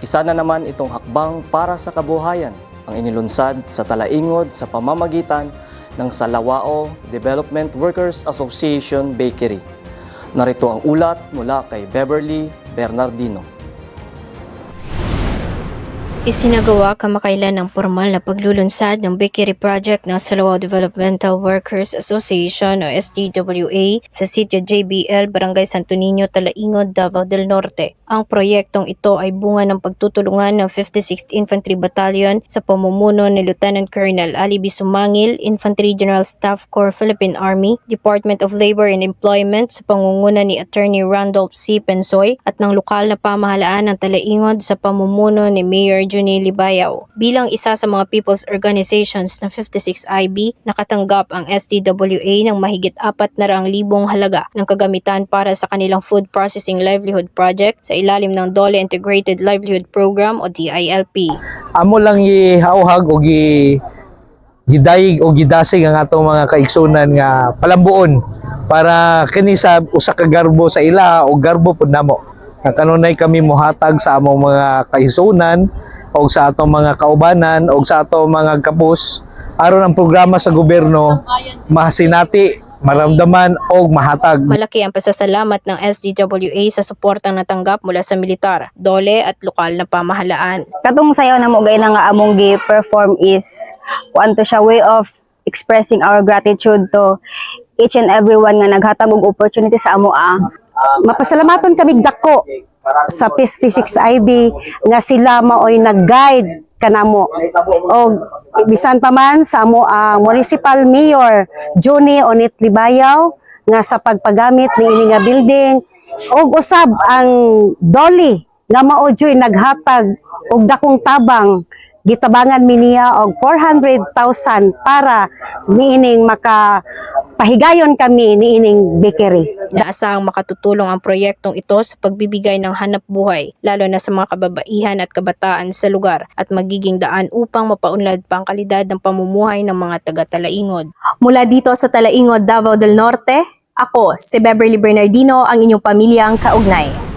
Isa na naman itong hakbang para sa kabuhayan ang inilunsad sa Talaingod sa pamamagitan ng Salawao Development Workers Association Bakery. Narito ang ulat mula kay Beverly Bernardino. Isinagawa kamakailan ng formal na paglulunsad ng bakery project ng Salawao Developmental Workers Association o SDWA sa sitio JBL, Barangay Santo Niño, Talaingod, Davao del Norte. Ang proyektong ito ay bunga ng pagtutulungan ng 56th Infantry Battalion sa pamumuno ni Lieutenant Colonel Ali B. Sumangil, Infantry General Staff Corps Philippine Army, Department of Labor and Employment sa pangunguna ni Attorney Randolph C. Pensoy at ng lokal na pamahalaan ng Talaingod sa pamumuno ni Mayor Juni Libayaw. Bilang isa sa mga people's organizations na 56IB, nakatanggap ang SDWA ng mahigit 400,000 halaga ng kagamitan para sa kanilang Food Processing Livelihood Project sa ilalim ng Dole Integrated Livelihood Program o DILP. amo lang ihauhag o gi gidayig o gidasig ang atong mga kaigsunan nga palambuon para kini sa usa ka garbo sa ila o garbo pud namo nga kanunay kami mohatag sa among mga kaigsunan o sa atong mga kaubanan o sa atong mga kapos aron ang programa sa gobyerno masinati maramdaman o mahatag Malaki ang pasasalamat ng SDWA sa suportang natanggap mula sa militar, dole at lokal na pamahalaan. katong sayaw na mo gay na nga among gi perform is kuan to siya way of expressing our gratitude to each and everyone nga naghatag og opportunity sa amo ah. Mapasalamaton kami dako sa 56 IB nga sila maoy nag-guide kanamo. O bisan pa man sa amo ang municipal mayor Juni Onit Libayaw nga sa pagpagamit ni ini nga building ug usab ang Dolly nga mao joy naghatag og dakong tabang gitabangan mi niya og 400,000 para niining maka pahigayon kami niining bakery. Inaasahang makatutulong ang proyektong ito sa pagbibigay ng hanap buhay, lalo na sa mga kababaihan at kabataan sa lugar at magiging daan upang mapaunlad pa ang kalidad ng pamumuhay ng mga taga-talaingod. Mula dito sa Talaingod, Davao del Norte, ako si Beverly Bernardino, ang inyong pamilyang kaugnay.